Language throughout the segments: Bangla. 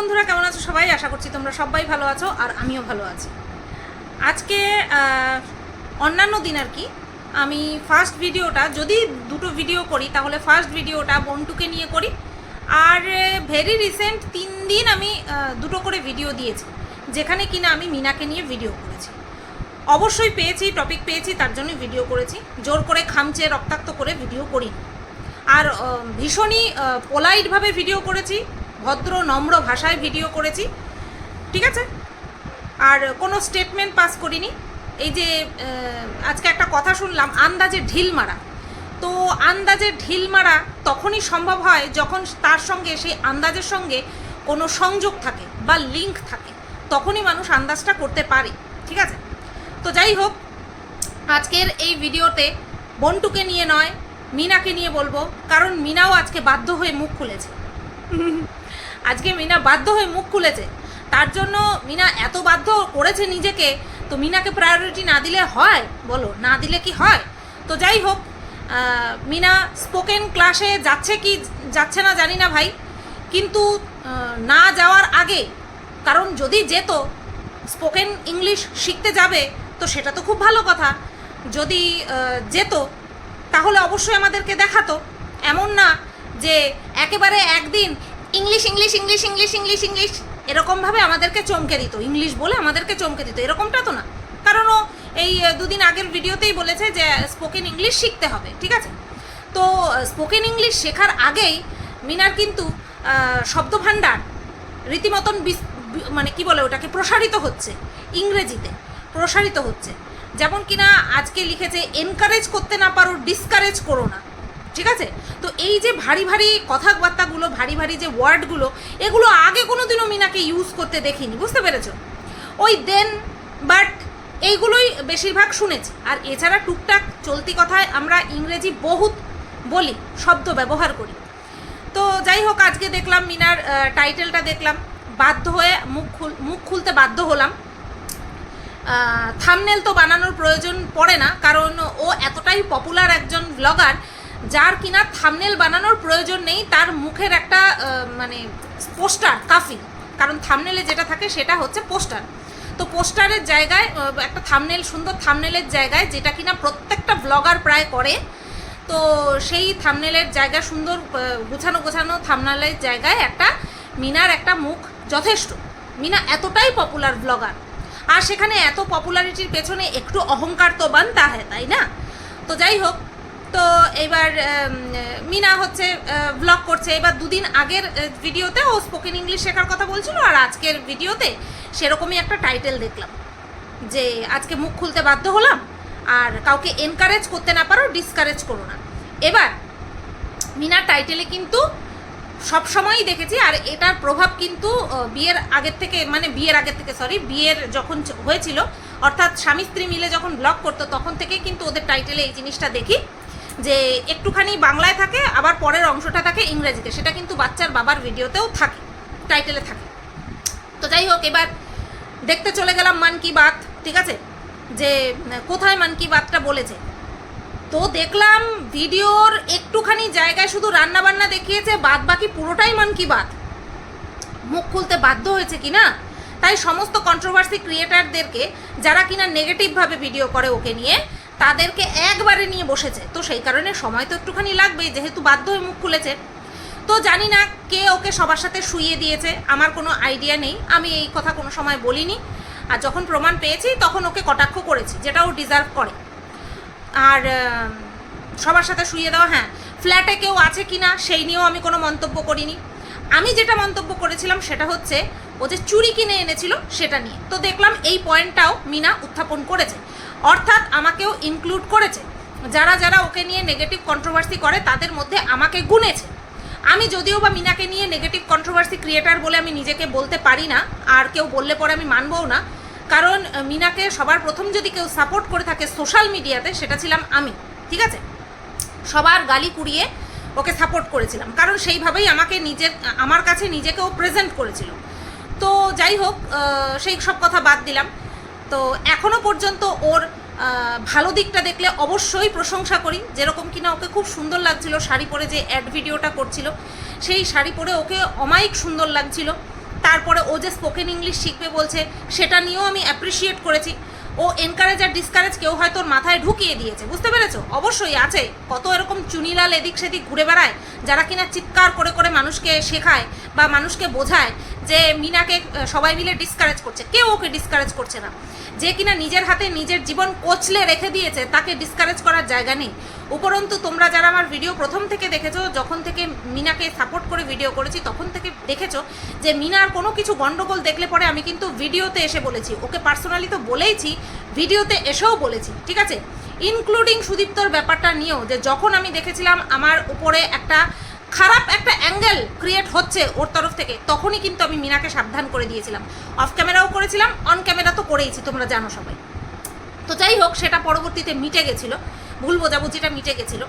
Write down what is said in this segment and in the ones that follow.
বন্ধুরা, কেমন আছো সবাই? আশা করছি তোমরা সবাই ভালো আছো আর আমিও ভালো আছি। আজকে অন্যান্য দিন আর কি, আমি ফার্স্ট ভিডিওটা যদি দুটো ভিডিও করি, তাহলে ফার্স্ট ভিডিওটা বন্টুকে নিয়ে করি। আর ভেরি রিসেন্ট তিন দিন আমি দুটো করে ভিডিও দিয়েছি, যেখানে কিনা আমি মিনাকে নিয়ে ভিডিও করেছি। অবশ্যই পেয়েছি টপিক পেয়েছি, তার জন্যই ভিডিও করেছি। জোর করে খামচে, রক্তাক্ত করে ভিডিও করি আর ভীষণই পোলাইটভাবে ভিডিও করেছি। ভদ্র, নম্র ভাষায় ভিডিও করেছি। ঠিক আছে? আর কোনো স্টেটমেন্ট পাস করিনি। এই যে আজকে একটা কথা শুনলাম, আন্দাজে ঢিল মারা। তো আন্দাজে ঢিল মারা তখনই সম্ভব হয় যখন তার সঙ্গে, সেই আন্দাজের সঙ্গে কোনো সংযোগ থাকে বা লিঙ্ক থাকে। তখনই মানুষ আন্দাজটা করতে পারে। ঠিক আছে? তো যাই হোক, আজকের এই ভিডিওতে বন্টুকে নিয়ে নয়, মিনাকে নিয়ে বলব, কারণ মিনাও আজকে বাধ্য হয়ে মুখ খুলেছে। আজকে মিনা বাধ্য হয়ে মুখ খুলেছে। তার জন্য মিনা এত বাধ্য করেছে নিজেকে, তো মিনাকে প্রায়োরিটি না দিলে হয়? বলো, না দিলে কি হয়? তো যাই হোক মিনা স্পোকেন ক্লাসে যাচ্ছে কি যাচ্ছে না জানি না ভাই। কিন্তু না যাওয়ার আগে, কারণ যদি যেত স্পোকেন ইংলিশ শিখতে যাবে, তো সেটা তো খুব ভালো কথা। যদি যেত, তাহলে অবশ্যই আমাদেরকে দেখাতো। এমন না যে একেবারে একদিন English English English English English English. এরকমভাবে আমাদেরকে চমকে দিত। ইংলিশ বলে আমাদেরকে চমকে দিত। এরকমটা তো না। কারণ ও এই দুদিন আগের ভিডিওতেই বলেছে যে স্পোকেন ইংলিশ শিখতে হবে, ঠিক আছে? তো স্পোকেন ইংলিশ শেখার আগেই মিনার কিন্তু শব্দভাণ্ডার রীতিমতন মানে কি বলে ওটাকে, প্রসারিত হচ্ছে ইংরেজিতে, প্রসারিত হচ্ছে। যেমন কিনা আজকে লিখেছে এনকারেজ করতে না পারো ডিসকারেজ করো না। ঠিক আছে? তো এই যে ভারী ভারী কথাবার্তাগুলো, ভারী ভারী যে ওয়ার্ডগুলো, এগুলো আগে কোনো দিনও মিনাকে ইউজ করতে দেখিনি, বুঝতে পেরেছ? ওই দেন বাট এইগুলোই বেশিরভাগ শুনেছি। আর এছাড়া টুকটাক চলতি কথায় আমরা ইংরেজি বহুত বলি, শব্দ ব্যবহার করি। তো যাই হোক, আজকে দেখলাম মিনার টাইটেলটা দেখলাম, বাধ্য হয়ে মুখ খুল, মুখ খুলতে বাধ্য হলাম। থামনেল তো বানানোর প্রয়োজন পড়ে না, কারণ ও এতটাই পপুলার একজন ব্লগার যার কিনা থামনেল বানানোর প্রয়োজন নেই, তার মুখের একটা মানে পোস্টার কাফি। কারণ থামনেলে যেটা থাকে সেটা হচ্ছে পোস্টার তো পোস্টারের জায়গায় একটা থামনেল সুন্দর থামনেলের জায়গায় যেটা কিনা প্রত্যেকটা ব্লগার প্রায় করে, তো সেই থামনেলের জায়গা সুন্দর গোছানো গোছানো থামনেলের জায়গায় একটা মিনার একটা মুখ যথেষ্ট। মিনা এতটাই পপুলার ব্লগার আর সেখানে এত পপুলারিটির পেছনে একটু অহংকার তো বানতা হয় তাই না? তো যাই হোক তো এবার মিনা হচ্ছে ব্লগ করছে। এবার দুদিন আগের ভিডিওতে ও স্পোকেন ইংলিশ শেখার কথা বলছিল, আর আজকের ভিডিওতে সেরকমই একটা টাইটেল দেখলাম। যে আজকে মুখ খুলতে বাধ্য হলাম, আর কাউকে এনকারেজ করতে না পারো ডিসকারেজ করো না। এবার মিনার টাইটেলে কিন্তু সব সময়ই দেখেছি, আর এটার প্রভাব কিন্তু বিয়ের আগের থেকে মানে বিয়ের আগের থেকে সরি বিয়ের যখন হয়েছিল, অর্থাৎ স্বামী স্ত্রী মিলে যখন ব্লগ করতো, তখন থেকেই কিন্তু ওদের টাইটেলে এই জিনিসটা দেখি। যে একটুখানি বাংলায় থাকে, আবার পরের অংশটা থাকে ইংরেজিতে। সেটা কিন্তু বাচ্চার বাবার ভিডিওতেও থাকে, টাইটেলে থাকে। তো যাই হোক, এবার দেখতে চলে গেলাম মান কি বাত ঠিক আছে? যে, কোথায় মান কি বাতটা বলেছে? তো দেখলাম ভিডিওর একটুখানি জায়গায় শুধু রান্না বান্না দেখিয়েছে বাদ বাকি পুরোটাই মান কি বাত মুখ খুলতে বাধ্য হয়েছে কি না তাই সমস্ত কন্ট্রোভার্সি ক্রিয়েটারদেরকে যারা কিনা নেগেটিভভাবে ভিডিও করে ওকে নিয়ে তাদেরকে একবারে নিয়ে বসেছে। তো সেই কারণে সময় তো একটুখানি লাগবেই, যেহেতু বাধ্য হয়ে মুখ খুলেছে। তো জানি না কে ওকে সবার সাথে শুইয়ে দিয়েছে, আমার কোনো আইডিয়া নেই। আমি এই কথা কোনো সময় বলিনি। আর যখন প্রমাণ পেয়েছি, তখন ওকে কটাক্ষ করেছি, যেটা ও ডিজার্ভ করে। আর সবার সাথে শুইয়ে দেওয়া হ্যাঁ ফ্ল্যাটে কেউ আছে কি না সেই নিয়েও আমি কোনো মন্তব্য করিনি। আমি যেটা মন্তব্য করেছিলাম, সেটা হচ্ছে, ও যে চুরি কিনে এনেছিল, সেটা নিয়ে। তো দেখলাম এই পয়েন্টটাও মিনা উত্থাপন করেছে। অর্থাৎ আমাকেও ইনক্লুড করেছে। যারা যারা ওকে নিয়ে নেগেটিভ কন্ট্রোভার্সি করে, তাদের মধ্যে আমাকে গুনেছে। আমি যদিও বা মিনাকে নিয়ে নেগেটিভ কন্ট্রোভার্সি ক্রিয়েটার বলে আমি নিজেকে বলতে পারি না, আর কেউ বললে পরে আমি মানবও না। কারণ মিনাকে সবার প্রথম যদি কেউ সাপোর্ট করে থাকে সোশ্যাল মিডিয়াতে সেটা ছিলাম আমি, ঠিক আছে? সবার গালি কুড়িয়ে ওকে সাপোর্ট করেছিলাম। কারণ সেইভাবেই আমাকে নিজের আমার কাছে নিজেকেও প্রেজেন্ট করেছিল। তো যাই হোক সেই সব কথা বাদ দিলাম। তো এখনও পর্যন্ত ওর ভালো দিকটা দেখলে অবশ্যই প্রশংসা করি। যেরকম কিনা ওকে খুব সুন্দর লাগছিল, শাড়ি পরে যে অ্যাড ভিডিওটা করছিল, সেই শাড়ি পরে ওকে অমায়িক সুন্দর লাগছিল। তারপরে ও যে স্পোকেন ইংলিশ শিখবে বলছে, সেটা নিয়েও আমি অ্যাপ্রিসিয়েট করেছি। ও এনকারেজ আর ডিসকারেজ কেউ হয়তো ওর মাথায় ঢুকিয়ে দিয়েছে, বুঝতে পেরেছ? অবশ্যই আছে। কত এরকম চুনিলাল এদিক সেদিক ঘুরে বেড়ায়, যারা কিনা চিৎকার করে করে মানুষকে শেখায় বা মানুষকে বোঝায় যে মিনাকে সবাই মিলে ডিসকারেজ করছে। কেউ ওকে ডিসকারেজ করছে না। যে কিনা নিজের হাতে নিজের জীবন কোচলে রেখে দিয়েছে, তাকে ডিসকারেজ করার জায়গা নেই। উপরন্তু তোমরা যারা আমার ভিডিও প্রথম থেকে দেখেছ, যখন থেকে মিনাকে সাপোর্ট করে ভিডিও করেছি, তখন থেকে দেখেছ যে মিনার কোনো কিছু গন্ডগোল দেখলে পরে আমি কিন্তু ভিডিওতে এসে বলেছি। ওকে পার্সোনালি তো বলেইছি ভিডিওতে এসেও বলেছি, ঠিক আছে? ইনক্লুডিং সুদীপ্তর ব্যাপারটা নিয়েও যে যখন আমি দেখেছিলাম আমার উপরে একটা খারাপ একটা অ্যাঙ্গেল ক্রিয়েট হচ্ছে ওর তরফ থেকে, তখনই কিন্তু আমি মিনাকে সাবধান করে দিয়েছিলাম। অফ ক্যামেরাও করেছিলাম অন ক্যামেরা তো করেইছি, তোমরা জানো সবাই। তো যাই হোক, সেটা পরবর্তীতে মিটে গেছিল, ভুল বোঝাবুঝিটা মিটে গেছিল।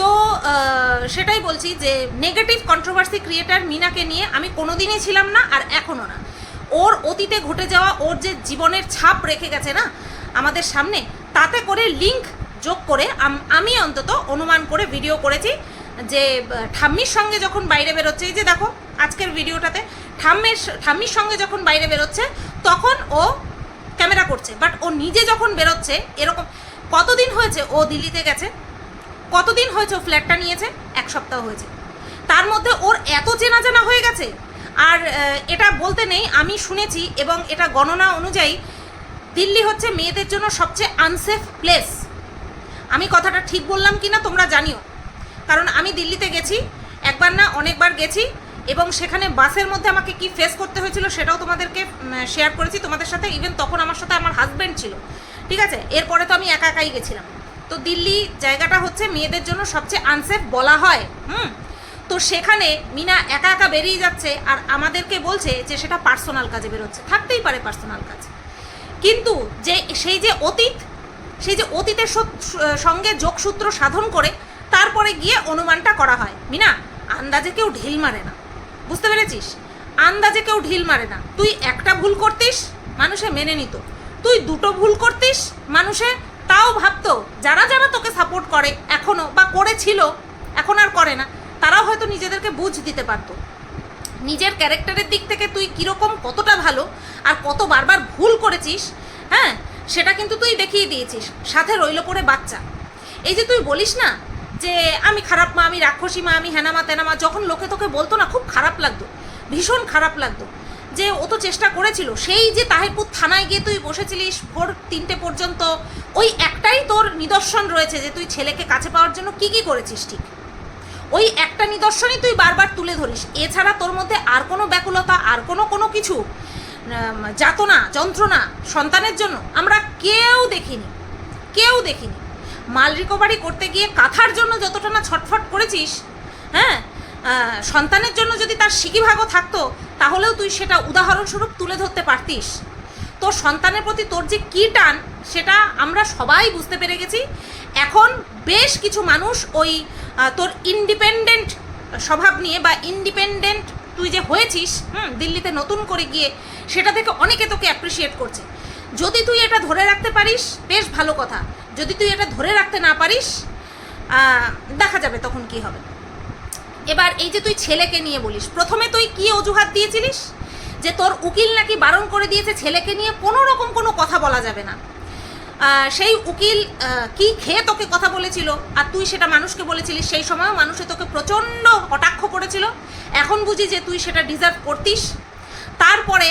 তো সেটাই বলছি যে নেগেটিভ কন্ট্রোভার্সি ক্রিয়েটার মিনাকে নিয়ে আমি কোনোদিনই ছিলাম না আর এখনও না। ওর অতীতে ঘটে যাওয়া, ওর যে জীবনের ছাপ রেখে গেছে না, আমাদের সামনে, তাতে করে লিঙ্ক যোগ করে আমি অন্তত অনুমান করে ভিডিও করেছি। যে ঠাম্মির সঙ্গে যখন বাইরে বেরোচ্ছে, এই যে দেখো, আজকের ভিডিওটাতে ঠাম্মের ঠাম্মির সঙ্গে যখন বাইরে বেরোচ্ছে, তখন ও ক্যামেরা করছে। বাট ও নিজে যখন বেরোচ্ছে, এরকম, কতদিন হয়েছে, ও দিল্লিতে গেছে, কতদিন হয়েছে, ও ফ্ল্যাটটা নিয়েছে, এক সপ্তাহ হয়েছে। তার মধ্যে ওর এত চেনা জানা হয়ে গেছে, আর এটা বলতে নেই, আমি শুনেছি এবং এটা গণনা অনুযায়ী দিল্লি হচ্ছে মেয়েদের জন্য সবচেয়ে আনসেফ প্লেস আমি কথাটা ঠিক বললাম কি না তোমরা জানিও। কারণ আমি দিল্লিতে গেছি, একবার না অনেকবার গেছি, এবং সেখানে বাসের মধ্যে আমাকে কি ফেস করতে হয়েছিল সেটাও তোমাদেরকে শেয়ার করেছি। তোমাদের সাথে ইভেন তখন আমার সাথে আমার হাজব্যান্ড ছিল। ঠিক আছে? এরপরে তো আমি একা একাই গেছিলাম। তো দিল্লি জায়গাটা হচ্ছে মেয়েদের জন্য সবচেয়ে আনসেফ বলা হয়। হুম? তো সেখানে মিনা একা একা বেরিয়ে যাচ্ছে আর আমাদেরকে বলছে যে সেটা পার্সোনাল কাজে বেরোচ্ছে। থাকতেই পারে পার্সোনাল কাজ। কিন্তু যে, সেই যে অতীত, সেই যে অতীতের সঙ্গে যোগসূত্র সাধন করে তারপরে গিয়ে অনুমানটা করা হয়। মিনা, আন্দাজে কেউ ঢিল মারে না। বুঝতে পেরেছিস? আন্দাজে কেউ ঢিল মারে না। তুই একটা ভুল করতিস, মানুষে মেনে নিত। তুই দুটো ভুল করতিস, মানুষে তাও ভাবতো, যারা যারা তোকে সাপোর্ট করে, এখনও বা করেছিল, এখন আর করে না, তারাও হয়তো নিজেদেরকে বুঝ দিতে পারতো। নিজের ক্যারেক্টারের দিক থেকে তুই কীরকম কতটা ভালো আর কত বারবার ভুল করেছিস হ্যাঁ? সেটা কিন্তু তুই দেখিয়ে দিয়েছিস। সাথে রইল পড়ে বাচ্চা। এই যে তুই বলিস না যে আমি খারাপ মা, আমি রাক্ষসী মা, আমি হেনামা তেনামা, যখন লোকে তোকে বলতো না, খুব খারাপ লাগতো, ভীষণ খারাপ লাগতো। যে ও তো চেষ্টা করেছিল, সেই যে তাহিরপুর থানায় গিয়ে তুই বসেছিলিস ভোর তিনটে পর্যন্ত, ওই একটাই তোর নিদর্শন রয়েছে যে তুই ছেলেকে কাছে পাওয়ার জন্য কি কি করেছিস ঠিক। ওই একটা নিদর্শনই তুই বারবার তুলে ধরিস। এছাড়া তোর মধ্যে আর কোনো ব্যাকুলতা, আর কোনো কোনো কিছু যাতনা, যন্ত্রণা সন্তানের জন্য আমরা কেউ দেখিনি কেউ দেখিনি। মাল রিকভারি করতে গিয়ে কাঁথার জন্য যতটা না ছটফট করেছিস হ্যাঁ? সন্তানের জন্য যদি তার সিকিভাগও থাকতো, তাহলেও তুই সেটা উদাহরণস্বরূপ তুলে ধরতে পারতিস। তোর সন্তানের প্রতি তোর যে কী টান, সেটা আমরা সবাই বুঝতে পেরে গেছি। এখন বেশ কিছু মানুষ ওই তোর ইন্ডিপেন্ডেন্ট স্বভাব নিয়ে বা ইন্ডিপেন্ডেন্ট তুই যে হয়েছিস, হুম, দিল্লিতে নতুন করে গিয়ে, সেটা থেকে অনেকে তোকে অ্যাপ্রিসিয়েট করছে। যদি তুই এটা ধরে রাখতে পারিস, বেশ ভালো কথা। যদি তুই এটা ধরে রাখতে না পারিস দেখা যাবে তখন কি হবে। এবার এই যে তুই ছেলেকে নিয়ে বলিস, প্রথমে তুই কি অজুহাত দিয়েছিলিস? যে তোর উকিল নাকি বারণ করে দিয়েছে ছেলেকে নিয়ে, কোনো রকম কোনো কথা বলা যাবে না। সেই উকিল কি খেয়ে তোকে কথা বলেছিল, আর তুই সেটা মানুষকে বলেছিলিস, সেই সময়ও মানুষে তোকে প্রচণ্ড কটাক্ষ করেছিল। এখন বুঝি যে তুই সেটা ডিজার্ভ করতিস। তারপরে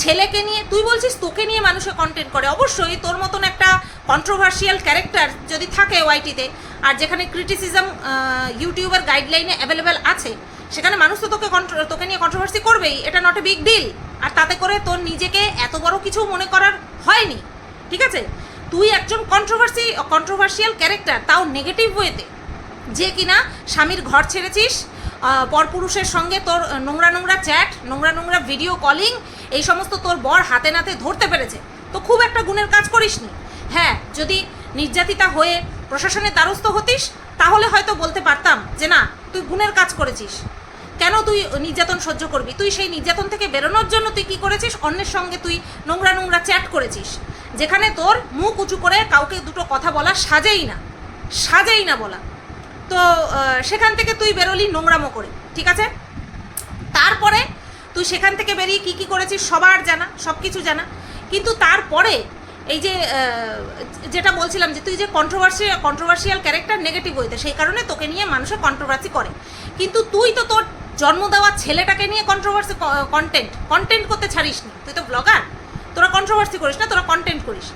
ছেলেকে নিয়ে, তুই বলছিস তোকে নিয়ে মানুষে কন্টেন্ট করে। অবশ্যই তোর মতন একটা কন্ট্রোভার্সিয়াল ক্যারেক্টার যদি থাকে ওয়াইটিতে আর যেখানে ক্রিটিসিজম ইউটিউবের গাইডলাইনে অ্যাভেলেবেল আছে, সেখানে মানুষ তো তোকে তোকে নিয়ে কন্ট্রোভার্সি করবেই। এটা নট এ বিগ ডিল আর তাতে করে তোর নিজেকে এত বড় কিছু মনে করার হয়নি। ঠিক আছে? তুই একজন কন্ট্রোভার্সি কন্ট্রোভার্সিয়াল ক্যারেক্টার তাও নেগেটিভ ওয়েতে যে কিনা স্বামীর ঘর ছেড়েছিস পরপুরুষের সঙ্গে তোর নোংরা নোংরা চ্যাট, নোংরা নোংরা ভিডিও কলিং এই সমস্ত তোর বর হাতে নাতে ধরতে পেরেছে। তো খুব একটা গুণের কাজ করিসনি। হ্যাঁ যদি নির্যাতিতা হয়ে প্রশাসনের দ্বারস্থ হতিস, তাহলে হয়তো বলতে পারতাম যে না, তুই গুণের কাজ করেছিস। কেন তুই নির্যাতন সহ্য করবি? তুই সেই নির্যাতন থেকে বেরোনোর জন্য তুই কি করেছিস? অন্যের সঙ্গে তুই নোংরা নোংরা চ্যাট করেছিস। যেখানে তোর মুখ উঁচু করে কাউকে দুটো কথা বলা সাজেই না। সাজেই না বলা। তো সেখান থেকে তুই বেরোলি নোংরামো করে, ঠিক আছে? তারপরে তুই সেখান থেকে বেরিয়ে কী কী করেছিস সবার জানা সব কিছু জানা। কিন্তু তারপরে এই যে যেটা বলছিলাম যে তুই যে কন্ট্রোভার্সি কন্ট্রোভার্সিয়াল ক্যারেক্টার নেগেটিভ হইতে, সেই কারণে তোকে নিয়ে মানুষের কন্ট্রোভার্সি করে। কিন্তু তুই তো তোর জন্ম দেওয়া ছেলেটাকে নিয়ে কন্ট্রোভার্সি কন্টেন্ট কন্টেন্ট করতে ছাড়িস নি তুই তো ব্লগার তোরা কন্ট্রোভার্সি করিস না, তোরা কন্টেন্ট করিস।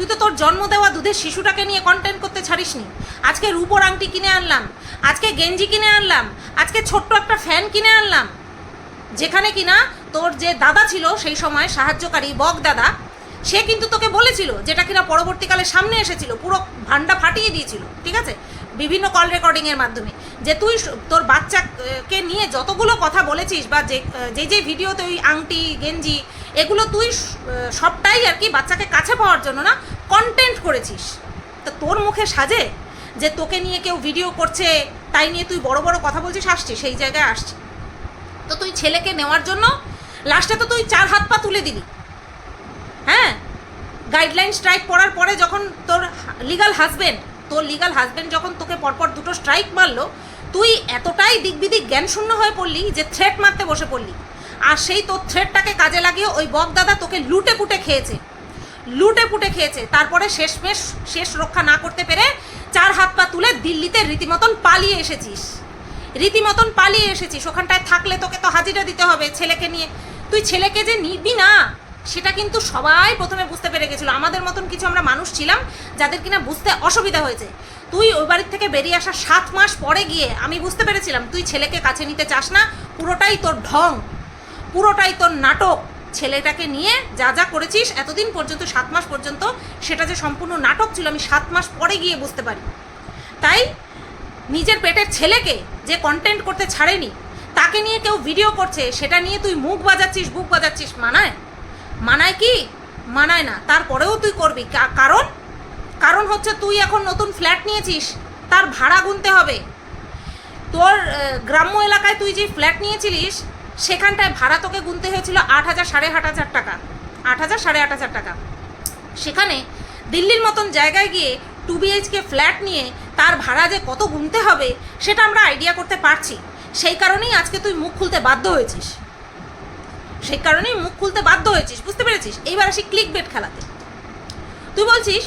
তুই তো তোর জন্ম দেওয়া দুধের শিশুটাকে নিয়ে কন্টেন্ট করতে ছাড়িস নি আজকে রূপোর আংটি কিনে আনলাম, আজকে গেঞ্জি কিনে আনলাম, আজকে ছোট্ট একটা ফ্যান কিনে আনলাম। যেখানে কিনা তোর যে দাদা ছিল সেই সময় সাহায্যকারী বক দাদা, সে কিন্তু তোকে বলেছিল যেটা কিনা পরবর্তীকালে সামনে এসেছিল, পুরো ভান্ডা ফাটিয়ে দিয়েছিল, ঠিক আছে? বিভিন্ন কল রেকর্ডিংয়ের মাধ্যমে। যে তুই তোর বাচ্চাকে নিয়ে যতগুলো কথা বলেছিস বা যে যে যে ভিডিওতে ওই আংটি, গেঞ্জি এগুলো তুই সবটাই আর কি বাচ্চাকে কাছে পাওয়ার জন্য না কন্টেন্ট করেছিস। তা তোর মুখে সাজে যে তোকে নিয়ে কেউ ভিডিও করছে, তাই নিয়ে তুই বড় বড় কথা বলছিস, আসছি, সেই জায়গায় আসছি। তো তুই ছেলেকে নেওয়ার জন্য লাস্টে তো তুই চার হাত পা তুলে দিলি হ্যাঁ? গাইডলাইন স্ট্রাইক পড়ার পরে যখন তোর লিগাল হাজবেন্ড তোর লিগাল হাজবেন্ড যখন তোকে পরপর দুটো স্ট্রাইক মারলো, তুই এতটাই দিকবিদিক জ্ঞানশূন্য হয়ে পড়লি যে থ্রেট মারতে বসে পড়লি। আর সেই তোর থ্রেটটাকে কাজে লাগিয়ে ওই বক দাদা তোকে লুটে পুটে খেয়েছে। লুটে পুটে খেয়েছে। তারপরে শেষমেশ, শেষ রক্ষা না করতে পেরে চার হাত পা তুলে দিল্লিতে রীতিমতন পালিয়ে এসেছিস। রীতিমতন পালিয়ে এসেছিস। ওখানটায় থাকলে তোকে তো হাজিরা দিতে হবে ছেলেকে নিয়ে। তুই ছেলেকে যে নিবি না, সেটা কিন্তু সবাই প্রথমে বুঝতে পেরে গেছিল। আমাদের মতন কিছু আমরা মানুষ ছিলাম যাদের কিনা বুঝতে অসুবিধা হয়েছে। তুই ওই বাড়ির থেকে বেরিয়ে আসা সাত মাস পরে গিয়ে আমি বুঝতে পেরেছিলাম, তুই ছেলেকে কাছে নিতে চাস না, পুরোটাই তোর ঢং। পুরোটাই তোর নাটক। ছেলেটাকে নিয়ে যা যা করেছিস, এতদিন পর্যন্ত, সাত মাস পর্যন্ত, সেটা যে সম্পূর্ণ নাটক ছিল, আমি সাত মাস পরে গিয়ে বুঝতে পারি। তাই নিজের পেটের ছেলেকে যে কন্টেন্ট করতে ছাড়েনি, তাকে নিয়ে কেউ ভিডিও করছে, সেটা নিয়ে তুই মুখ বাজাচ্ছিস, বুক বাজাচ্ছিস, মানায়? মানায় কি? মানায় না। তারপরেও তুই করবি। কারণ? কারণ হচ্ছে তুই এখন নতুন ফ্ল্যাট নিয়েছিস, তার ভাড়া গুনতে হবে। তোর গ্রাম্য এলাকায় তুই যে ফ্ল্যাট নিয়েছিলিস সেখানটায় ভাড়া তোকে গুনতে হয়েছিল আট হাজার, সাড়ে আট হাজার টাকা। আট হাজার, সাড়ে আট হাজার টাকা। সেখানে দিল্লির মতন জায়গায় গিয়ে টু বিএইচকে ফ্ল্যাট নিয়ে তার ভাড়া যে কত গুনতে হবে, সেটা আমরা আইডিয়া করতে পারছি। সেই কারণেই আজকে তুই মুখ খুলতে বাধ্য হয়েছিস। সেই কারণেই মুখ খুলতে বাধ্য হয়েছিস, বুঝতে পেরেছিস? এইবার আসি ক্লিক বেট খেলাতে। তুই বলছিস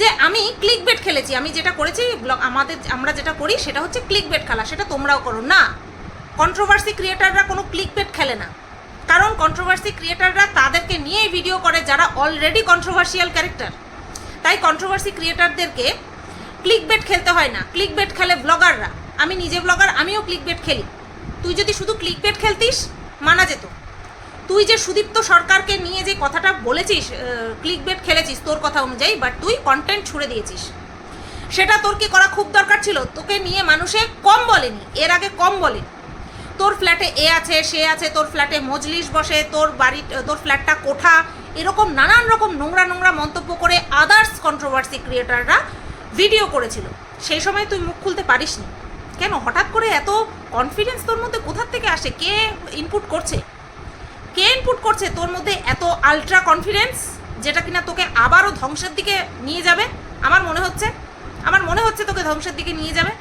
যে আমি ক্লিক বেট খেলেছি, আমি যেটা করেছি আমাদের, আমরা যেটা করি, সেটা হচ্ছে ক্লিক বেট খেলা, সেটা তোমরাও করো, না? কন্ট্রোভার্সি ক্রিয়েটাররা কোনো ক্লিক বেট খেলে না। কারণ কন্ট্রোভার্সি ক্রিয়েটাররা তাদেরকে নিয়েই ভিডিও করে যারা অলরেডি কন্ট্রোভার্সিয়াল ক্যারেক্টার তাই কন্ট্রোভার্সি ক্রিয়েটারদেরকে ক্লিক বেট খেলতে হয় না। ক্লিক বেট খেলে ব্লগাররা আমি নিজে ব্লগার আমিও ক্লিক বেট খেলি। তুই যদি শুধু ক্লিক বেট খেলতিস, মানা যেত। তুই যে সুদীপ্ত সরকারকে নিয়ে যে কথাটা বলেছিস ক্লিক বেট খেলেছিস তোর কথা অনুযায়ী বাট তুই কন্টেন্ট ছুড়ে দিয়েছিস। সেটা তোর কি করা খুব দরকার ছিল? তোকে নিয়ে মানুষে কম বলেনি। এর আগে কম বলেনি। তোর ফ্ল্যাটে এ আছে, সে আছে, তোর ফ্ল্যাটে মজলিস বসে, তোর বাড়ি, তোর ফ্ল্যাটটা কোঠা। এরকম নানান রকম নোংরা নোংরা মন্তব্য করে আদার্স কন্ট্রোভার্সি ক্রিয়েটাররা ভিডিও করেছিল। সেই সময় তুই মুখ খুলতে পারিসনি। কেন? হঠাৎ করে এত কনফিডেন্স তোর মধ্যে কোথার থেকে আসে? কে ইনপুট করছে? কে ইনপুট করছে তোর মধ্যে এত আলট্রা কনফিডেন্স যেটা কিনা তোকে আবারও ধ্বংসের দিকে নিয়ে যাবে? আমার মনে হচ্ছে। আমার মনে হচ্ছে তোকে ধ্বংসের দিকে নিয়ে যাবে।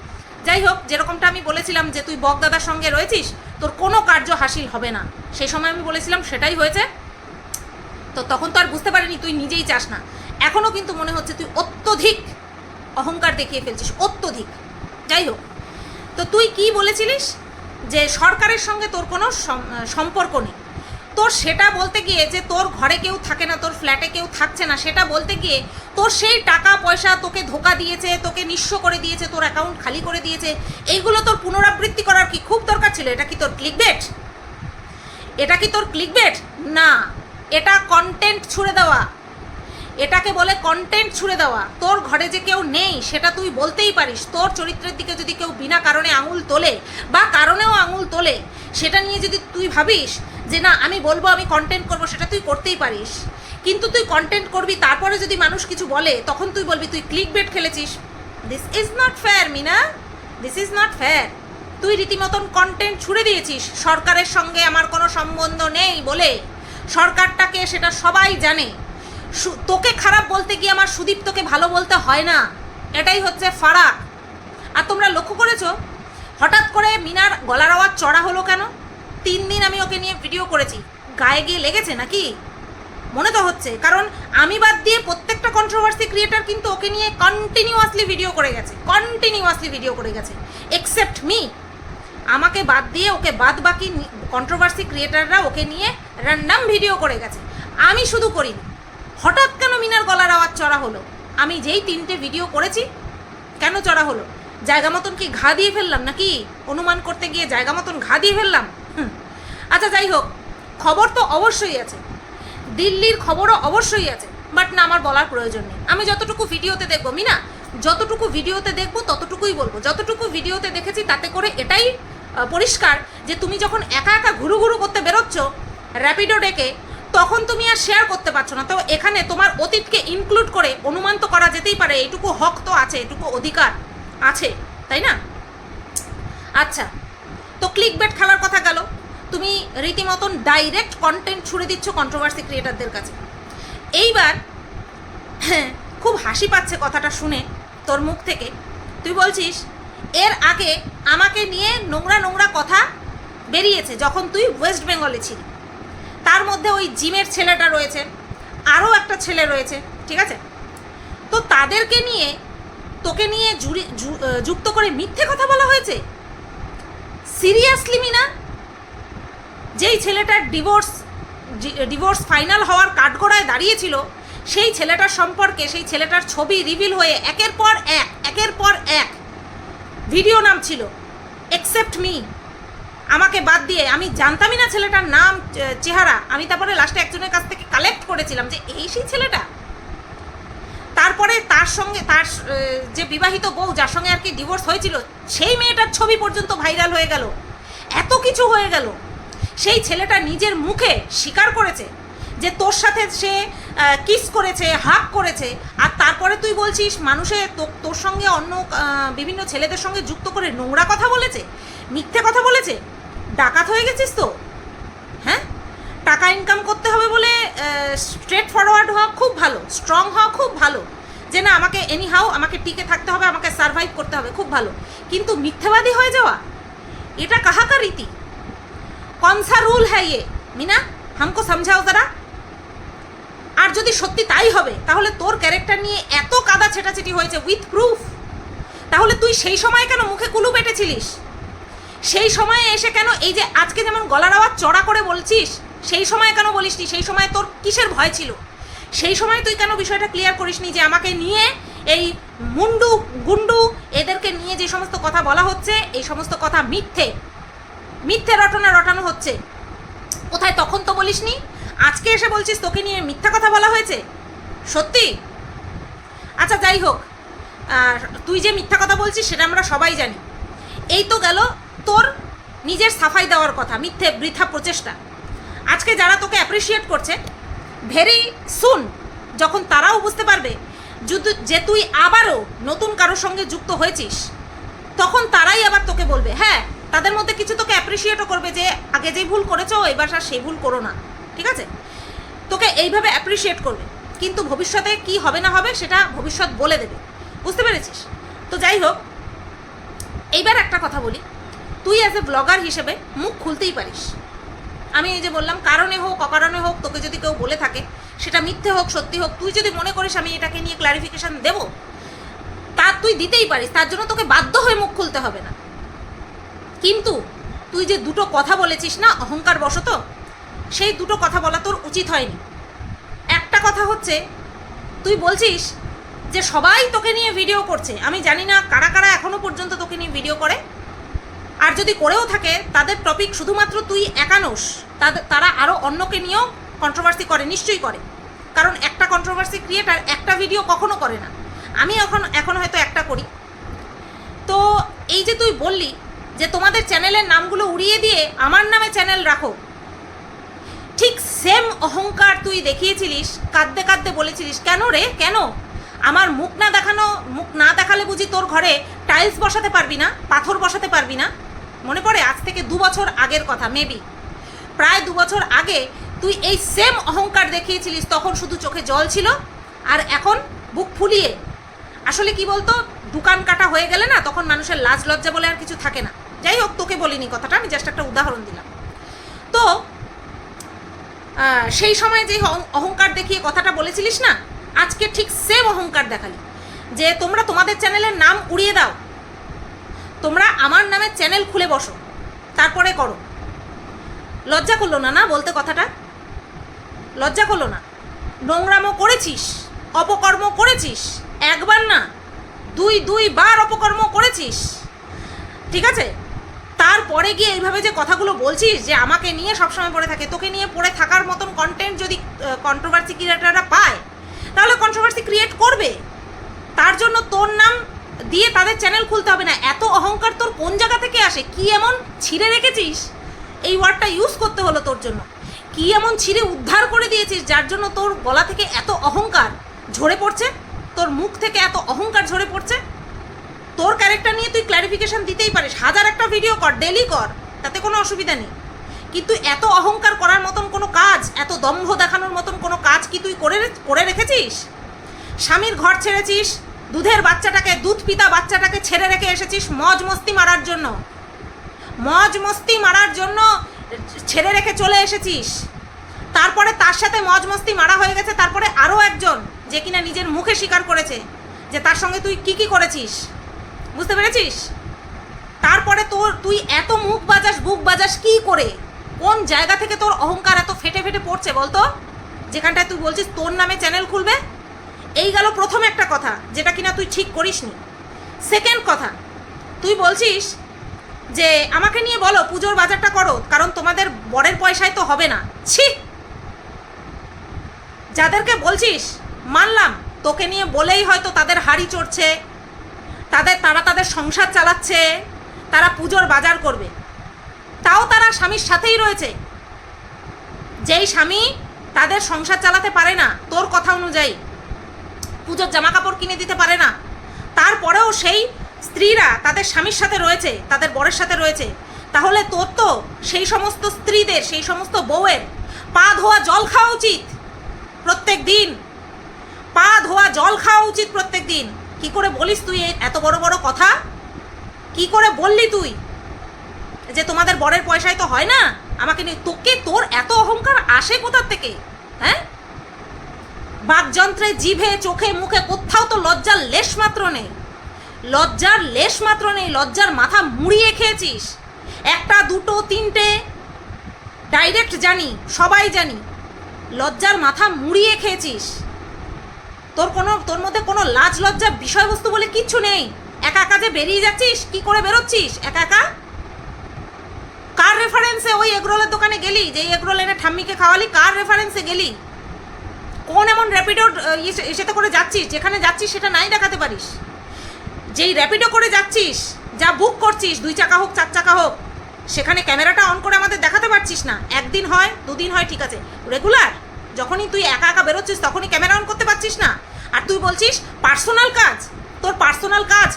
যাই হোক যেরকমটা আমি বলেছিলাম যে তুই বকদাদার সঙ্গে রয়েছিস, তোর কোনো কার্য হাসিল হবে না। সেই সময় আমি বলেছিলাম, সেটাই হয়েছে। তো তখন তো আর বুঝতে পারিনি, তুই নিজেই চাস না। এখনও কিন্তু মনে হচ্ছে তুই অত্যধিক অহংকার দেখিয়ে ফেলছিস, অত্যধিক। যাই হোক তো তুই কি বলেছিলিস? যে সরকারের সঙ্গে তোর কোনো সম- সম্পর্ক নেই। তোর সেটা বলতে গিয়ে যে তোর ঘরে কেউ থাকে না, তোর ফ্ল্যাটে কেউ থাকছে না, সেটা বলতে গিয়ে তোর সেই টাকা পয়সা তোকে ধোকা দিয়েছে, তোকে নিঃস্ব করে দিয়েছে, তোর অ্যাকাউন্ট খালি করে দিয়েছে, এইগুলো তোর পুনরাবৃত্তি করার কি খুব দরকার ছিল? এটা কি তোর ক্লিক ক্লিকবেট এটা কি তোর ক্লিক ক্লিকবেট না। এটা কন্টেন্ট ছুড়ে দেওয়া। এটাকে বলে কন্টেন্ট ছুড়ে দেওয়া। তোর ঘরে যে কেউ নেই, সেটা তুই বলতেই পারিস। তোর চরিত্রের দিকে যদি কেউ বিনা কারণে আঙুল তোলে বা কারণেও আঙুল তোলে, সেটা নিয়ে যদি তুই ভাবিস যে না, আমি বলব, আমি কন্টেন্ট করব, সেটা তুই করতেই পারিস। কিন্তু তুই কন্টেন্ট করবি, তারপরে যদি মানুষ কিছু বলে, তখন তুই বলবি, তুই clickbait খেলেছিস। This is not fair Meena. This is not fair তুই রীতিমতন কন্টেন্ট ছুড়ে দিয়েছিস, সরকারের সঙ্গে আমার কোনো সম্বন্ধ নেই বলে। সরকারটাকে সেটা সবাই জানে। তোকে খারাপ বলতে গিয়ে আমার সুদীপ্তকে ভালো বলতে হয় না। এটাই হচ্ছে ফারাক। আর তোমরা লক্ষ্য করেছ? হঠাৎ করে মিনার গলার আওয়াজ চড়া হলো কেন? তিন দিন আমি ওকে নিয়ে ভিডিও করেছি। গায়ে গিয়ে লেগেছে নাকি? মনে তো হচ্ছে। কারণ আমি বাদ দিয়ে প্রত্যেকটা কন্ট্রোভার্সি ক্রিয়েটার কিন্তু ওকে নিয়ে কন্টিনিউয়াসলি ভিডিও করে গেছে। কন্টিনিউয়াসলি ভিডিও করে গেছে। এক্সেপ্ট মি আমাকে বাদ দিয়ে ওকে বাদ বাকি কন্ট্রোভার্সি ক্রিয়েটাররা ওকে নিয়ে র্যান্ডাম ভিডিও করে গেছে। আমি শুধু করিনি হঠাৎ কেন মিনার গলার আওয়াজ চড়া হলো? আমি যেই তিনটে ভিডিও করেছি, কেন চড়া হলো? জায়গা মতন কি ঘা দিয়ে ফেললাম নাকি? অনুমান করতে গিয়ে জায়গা মতন ঘা দিয়ে ফেললাম। আচ্ছা যাই হোক। খবর তো অবশ্যই আছে। দিল্লির খবরও অবশ্যই আছে বাট না, আমার বলার প্রয়োজন নেই। আমি যতটুকু ভিডিওতে দেখব, মিনা, যতটুকু ভিডিওতে দেখব, ততটুকুই বলব। যতটুকু ভিডিওতে দেখেছি, তাতে করে এটাই পরিষ্কার যে তুমি যখন একা একা ঘুরু ঘুরু করতে বেরোচ্ছ র্যাপিডো ডেকে, তখন তুমি আর শেয়ার করতে পারছ না। তো এখানে তোমার অতীতকে ইনক্লুড করে অনুমান তো করা যেতেই পারে এইটুকু হক তো আছে, এটুকু অধিকার আছে, তাই না? আচ্ছা তো ক্লিক বেট খেলার কথা গেল। তুমি রীতিমতন ডাইরেক্ট কন্টেন্ট ছুড়ে দিচ্ছ কন্ট্রোভার্সি ক্রিয়েটারদের কাছে। এইবার খুব হাসি পাচ্ছে কথাটা শুনে তোর মুখ থেকে। তুই বলছিস, এর আগে আমাকে নিয়ে নোংরা নোংরা কথা বেরিয়েছে যখন তুই ওয়েস্ট বেঙ্গলে ছিলি। তার মধ্যে ওই জিমের ছেলেটা রয়েছে, আরও একটা ছেলে রয়েছে, ঠিক আছে? তো তাদেরকে নিয়ে, তোকে নিয়ে যুক্ত করে মিথ্যে কথা বলা হয়েছে? সিরিয়াসলি মিনা? যেই ছেলেটার ডিভোর্স ডিভোর্স ফাইনাল হওয়ার কাঠগড়ায় দাঁড়িয়েছিল, সেই ছেলেটার সম্পর্কে, সেই ছেলেটার ছবি রিভিল হয়ে একের পর এক, একের পর এক ভিডিও নাম ছিল এক্সেপ্ট মি আমাকে বাদ দিয়ে, আমি জানতামই না ছেলেটার নাম চেহারা। আমি তারপরে লাস্টে একজনের কাছ থেকে কালেক্ট করেছিলাম যে, এই সেই ছেলেটা? তারপরে তার সঙ্গে, তার যে বিবাহিত বউ, যার সঙ্গে আর কি ডিভোর্স হয়েছিল, সেই মেয়েটার ছবি পর্যন্ত ভাইরাল হয়ে গেল। এত কিছু হয়ে গেল। সেই ছেলেটা নিজের মুখে স্বীকার করেছে যে তোর সাথে সে কিস করেছে হাক করেছে, আর তারপরে তুই বলছিস মানুষে তোর সঙ্গে অন্য বিভিন্ন ছেলেদের সঙ্গে যুক্ত করে নোংরা কথা বলেছে, মিথ্যে কথা বলেছে, ডাকাত হয়ে গেছিস তো? হ্যাঁ? টাকা ইনকাম করতে হবে বলে স্ট্রেট ফরওয়ার্ড হওয়া খুব ভালো স্ট্রং হওয়া খুব ভালো, যে না আমাকে এনি হাও আমাকে টিকে থাকতে হবে, আমাকে সার্ভাইভ করতে হবে, খুব ভালো। কিন্তু মিথ্যেবাদী হয়ে যাওয়া, এটা কাহা কা রীতি? কন রুল হ্যাঁ ইয়ে মিনা হামকো সমঝাও তারা আর যদি সত্যি তাই হবে, তাহলে তোর ক্যারেক্টার নিয়ে এত কাদা ছেটাছেটি হয়েছে উইথ প্রুফ তাহলে তুই সেই সময় কেন মুখে কুলু পেটেছিলিস? সেই সময়ে এসে কেন এই যে আজকে যেমন গলার আওয়াজ চড়া করে বলছিস, সেই সময় কেন বলিসনি? সেই সময় তোর কিসের ভয় ছিল? সেই সময় তুই কেন বিষয়টা ক্লিয়ার করিসনি যে আমাকে নিয়ে এই মুন্ডু, গুন্ডু, এদেরকে নিয়ে যে সমস্ত কথা বলা হচ্ছে, এই সমস্ত কথা মিথ্যে? মিথ্যে রটনা রটানো হচ্ছে। কোথায় তখন তো বলিসনি? আজকে এসে বলছিস তোকে নিয়ে মিথ্যা কথা বলা হয়েছে? সত্যি? আচ্ছা যাই হোক। তুই যে মিথ্যা কথা বলছিস সেটা আমরা সবাই জানি। এই তো গেল তোর নিজের সাফাই দেওয়ার কথা, মিথ্যে বৃথা প্রচেষ্টা। আজকে যারা তোকে অ্যাপ্রিসিয়েট করছে ভেরি সুন যখন তারাও বুঝতে পারবে যে তুই আবারও নতুন কারোর সঙ্গে যুক্ত হয়েছিস, তখন তারাই আবার তোকে বলবে হ্যাঁ তাদের মধ্যে কিছু তোকে অ্যাপ্রিসিয়েটও করবে যে আগে যেই ভুল করেছ, এবার আর সেই ভুল করো না, ঠিক আছে? তোকে এইভাবে অ্যাপ্রিসিয়েট করবে। কিন্তু ভবিষ্যতে কি হবে না হবে সেটা ভবিষ্যৎ বলে দেবে। বুঝতে পেরেছিস? তো যাই হোক, এইবার একটা কথা বলি। তুই অ্যাজ এ ব্লগার হিসেবে মুখ খুলতেই পারিস। আমি এই যে বললাম, কারণে হোক, অকারণে হোক, তোকে যদি কেউ বলে থাকে, সেটা মিথ্যে হোক, সত্যি হোক, তুই যদি মনে করিস আমি এটাকে নিয়ে ক্লারিফিকেশন দেব, তা তুই দিতেই পারিস। তার জন্য তোকে বাধ্য হয়ে মুখ খুলতে হবে না। কিন্তু তুই যে দুটো কথা বলেছিস না অহংকার বশত, সেই দুটো কথা বলা তোর উচিত হয়নি। একটা কথা হচ্ছে, তুই বলছিস যে সবাই তোকে নিয়ে ভিডিও করছে। আমি জানি না কারা কারা এখনও পর্যন্ত তোকে নিয়ে ভিডিও করে। আর যদি করেও থাকে, তাদের টপিক শুধুমাত্র তুই একানোস তাদের তারা আরও অন্যকে নিয়েও কন্ট্রোভার্সি করে, নিশ্চয়ই করে। কারণ একটা কন্ট্রোভার্সি ক্রিয়েটার একটা ভিডিও কখনো করে না। আমি এখন এখন হয়তো একটা করি। তো এই যে তুই বললি যে তোমাদের চ্যানেলের নামগুলো উড়িয়ে দিয়ে আমার নামে চ্যানেল রাখো। ঠিক সেম অহংকার তুই দেখিয়েছিলিস, কাঁদতে কাঁদতে বলেছিলিস, কেন রে? কেন? আমার মুখ না দেখানো, মুখ না দেখালে বুঝি তোর ঘরে টাইলস বসাতে পারবি না, পাথর বসাতে পারবি না? মনে পড়ে আজ থেকে দু বছর আগের কথা, মেবি। প্রায় দু বছর আগে তুই এই সেম অহংকার দেখিয়েছিলিস, তখন শুধু চোখে জল ছিল, আর এখন বুক ফুলিয়ে। আসলে কি বলতো, দোকান কাটা হয়ে গেলে না, তখন মানুষের লাজ লজ্জা বলে আর কিছু থাকে না। যাই হোক তোকে বলিনি কথাটা, আমি জাস্ট একটা উদাহরণ দিলাম। তো সেই সময় যে অহংকার দেখিয়ে কথাটা বলেছিলিস না, আজকে ঠিক সেম অহংকার দেখালি। যে তোমরা তোমাদের চ্যানেলের নাম উড়িয়ে দাও। তোমরা আমার নামে চ্যানেল খুলে বসো। তারপরে করো। লজ্জা করল না না, বলতে কথাটা? লজ্জা করল না। নোংরামো করেছিস, অপকর্ম করেছিস, একবার না, দুই দুই বার অপকর্ম করেছিস। ঠিক আছে? তারপরে গিয়ে এইভাবে যে কথাগুলো বলছিস যে আমাকে নিয়ে সবসময় পড়ে থাকে, তোকে নিয়ে পড়ে থাকার মতন কন্টেন্ট যদি কন্ট্রোভার্সি ক্রিয়েটাররা পায়, তাহলে কন্ট্রোভার্সি ক্রিয়েট করবে। তার জন্য তোর নাম দিয়ে তাদের চ্যানেল খুলতে হবে না। এত অহংকার তোর কোন জায়গা থেকে আসে? কি এমন ছিঁড়ে রেখেছিস? এই ওয়ার্ডটা ইউজ করতে হলো তোর জন্য। কি এমন ছিঁড়ে উদ্ধার করে দিয়েছিস যার জন্য তোর গলা থেকে এত অহংকার ঝরে পড়ছে? তোর মুখ থেকে এত অহংকার ঝরে পড়ছে? তোর ক্যারেক্টার নিয়ে তুই ক্ল্যারিফিকেশন দিতেই পারিস। হাজার একটা ভিডিও কর ডেলি কর, তাতে কোনো অসুবিধা নেই। কিন্তু এত অহংকার করার মতন কোনো কাজ, এত দম্ভ দেখানোর মতন কোনো কাজ কি তুই করে করে রেখেছিস? স্বামীর ঘর ছেড়েছিস, দুধের বাচ্চাটাকে, দুধ পিতা বাচ্চাটাকে ছেড়ে রেখে এসেছিস মজ মস্তি মারার জন্য। মজ মস্তি মারার জন্য ছেড়ে রেখে চলে এসেছিস। তারপরে তার সাথে মজ মস্তি মারা হয়ে গেছে, তারপরে আরও একজন, যে কিনা নিজের মুখে স্বীকার করেছে যে তার সঙ্গে তুই কি কি করেছিস? বুঝতে পেরেছিস? তারপরে তোর, তুই এত মুখ বাজাস, বুক বাজাস কি করে? কোন জায়গা থেকে তোর অহংকার এত ফেটে ফেটে পড়ছে বলতো? যেখানটায় তুই বলছিস তোর নামে চ্যানেল খুলবে? এই গেল প্রথম একটা কথা, যেটা কিনা তুই ঠিক করিসনি। সেকেন্ড কথা, তুই বলছিস যে, আমাকে নিয়ে বলো, পুজোর বাজারটা করো, কারণ তোমাদের বরের পয়সায় তো হবে না। ছি! যাদেরকে বলছিস, মানলাম, তোকে নিয়ে বলেই হয়তো তাদের হাড়ি চড়ছে তাদের, তারা তাদের সংসার চালাচ্ছে, তারা পুজোর বাজার করবে। তাও তারা স্বামীর সাথেই রয়েছে। যেই স্বামী তাদের সংসার চালাতে পারে না, তোর কথা অনুযায়ী। পুজোর জামা কাপড় কিনে দিতে পারে না। তারপরেও সেই স্ত্রীরা তাদের স্বামীর সাথে রয়েছে, তাদের বরের সাথে রয়েছে। তাহলে তোর তো সেই সমস্ত স্ত্রীদের, সেই সমস্ত বউয়ের পা ধোয়া জল খাওয়া উচিত প্রত্যেক দিন। পা ধোয়া জল খাওয়া উচিত প্রত্যেক দিন। কি করে বলিস তুই এত বড় বড় কথা? কি করে বললি তুই? যে তোমাদের বরের পয়সায় তো হয় না? আমাকে নিয়ে তোকে তোর এত অহংকার আসে কোথার থেকে? হ্যাঁ? বাকযন্ত্রে জিভে, চোখে, মুখে কোথাও তো লজ্জার লেশ মাত্র নেই। লজ্জার লেশ মাত্র নেই, লজ্জার মাথা মুড়িয়ে খেয়েছিস। একটা, দুটো, তিনটে ডাইরেক্ট জানি, সবাই জানি, লজ্জার মাথা মুড়িয়ে খেয়েছিস। তোর কোনো তোর মধ্যে কোনো লাজ লজ্জা বিষয়বস্তু বলে কিচ্ছু নেই। একা একা যে বেরিয়ে যাচ্ছিস, কি করে বেরোচ্ছিস? একা একা? কার রেফারেন্সে ওই এগরোলের দোকানে গেলি? যে এগরোল এনে ঠাম্মিকে খাওয়ালি, কার রেফারেন্সে গেলি? কোন এমন র্যাপিডো এসেতে করে যাচ্ছিস? যেখানে যাচ্ছিস, সেটা নাই দেখাতে পারিস। যেই র্যাপিডো করে যাচ্ছিস, যা বুক করছিস, দুই চাকা হোক, চার চাকা হোক, সেখানে ক্যামেরাটা অন করে আমাদের দেখাতে পারছিস না। একদিন হয়, দুদিন হয়, ঠিক আছে। রেগুলার যখনই তুই একা একা বেরোচ্ছিস, তখনই ক্যামেরা অন করতে পারছিস না। আর তুই বলছিস পার্সোনাল কাজ, তোর পার্সোনাল কাজ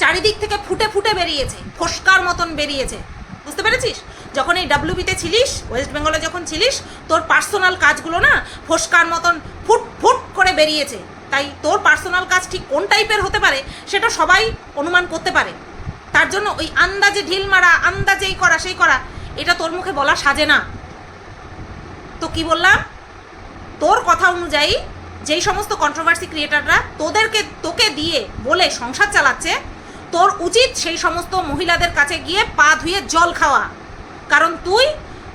চারিদিক থেকে ফুটে ফুটে বেরিয়েছে, ফোসকার মতন বেরিয়েছে। বুঝতে পেরেছিস? যখন এই ডাব্লিউবিতে ছিলিস ওয়েস্ট বেঙ্গলে যখন ছিলিস, তোর পার্সোনাল কাজগুলো না ফোসকার মতন ফুট ফুট করে বেরিয়েছে। তাই তোর পার্সোনাল কাজ ঠিক কোন টাইপের হতে পারে, সেটা সবাই অনুমান করতে পারে। তার জন্য ওই আন্দাজে ঢিল মারা, আন্দাজেই করা, সেই করা, এটা তোর মুখে বলা সাজে না। তো কি বললাম? তোর কথা অনুযায়ী যেই সমস্ত কন্ট্রোভার্সি ক্রিয়েটাররা তোদেরকে, তোকে দিয়ে বলে সংসার চালাচ্ছে, তোর উচিত সেই সমস্ত মহিলাদের কাছে গিয়ে পা ধুয়ে জল খাওয়া। কারণ তুই,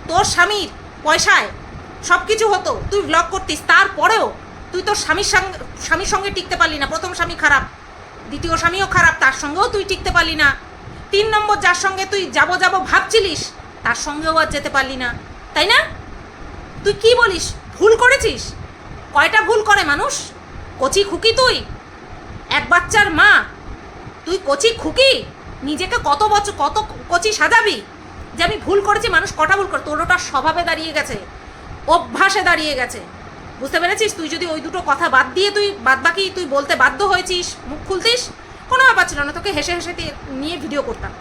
তোর স্বামীর পয়সায় সব কিছু হতো, তুই ব্লগ করতিস, তারপরেও তুই তোর স্বামীর সঙ্গে স্বামীর সঙ্গে টিকতে পারলি না, প্রথম স্বামী খারাপ, দ্বিতীয় স্বামীও খারাপ, তার সঙ্গেও তুই টিকতে পারলি না। তিন নম্বর যার সঙ্গে তুই যাব যাব ভাবছিলিস, তার সঙ্গেও আর যেতে পারলি না, তাই না? তুই কি বলিস? ভুল করেছিস? কয়টা ভুল করে মানুষ? কচি খুকি তুই? এক বাচ্চার মা। তুই কচি খুকি? নিজেকে কত বছর কত কচি সাজাবি? যে আমি ভুল করেছি, মানুষ কটা ভুল করে? তোর ওটা স্বভাবে দাঁড়িয়ে গেছে। অভ্যাসে দাঁড়িয়ে গেছে। বুঝতে পেরেছিস? তুই যদি ওই দুটো কথা বাদ দিয়ে তুই, বাদ বাকি তুই বলতে বাধ্য হয়েছিস, মুখ খুলতিস, কোনো ব্যাপার ছিল না। তোকে হেসে হেসে নিয়ে ভিডিও করতাম।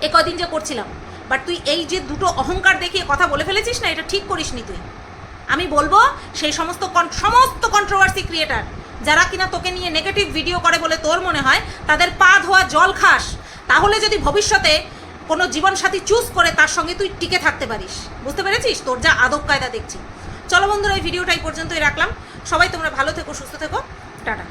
এ কদিন যে করছিলাম। বাট তুই এই যে দুটো অহংকার দেখিয়ে কথা বলে ফেলেছিস না, এটা ঠিক করিসনি তুই। আমি বলব, সেই সমস্ত সমস্ত কন্ট্রোভার্সি ক্রিয়েটার যারা কিনা তোকে নিয়ে নেগেটিভ ভিডিও করে বলে তোর মনে হয়, তাদের পা ধোয়া জল খাস। তাহলে যদি ভবিষ্যতে কোনো জীবনসাথী চুজ করে, তার সঙ্গে তুই টিকে থাকতে পারিস। বুঝতে পেরেছিস? তোর যা আদব কায়দা দেখছি। চলো বন্ধুরা, এই ভিডিওটাই পর্যন্তই রাখলাম। সবাই তোমরা ভালো থেকো, সুস্থ থেকো। টাটা।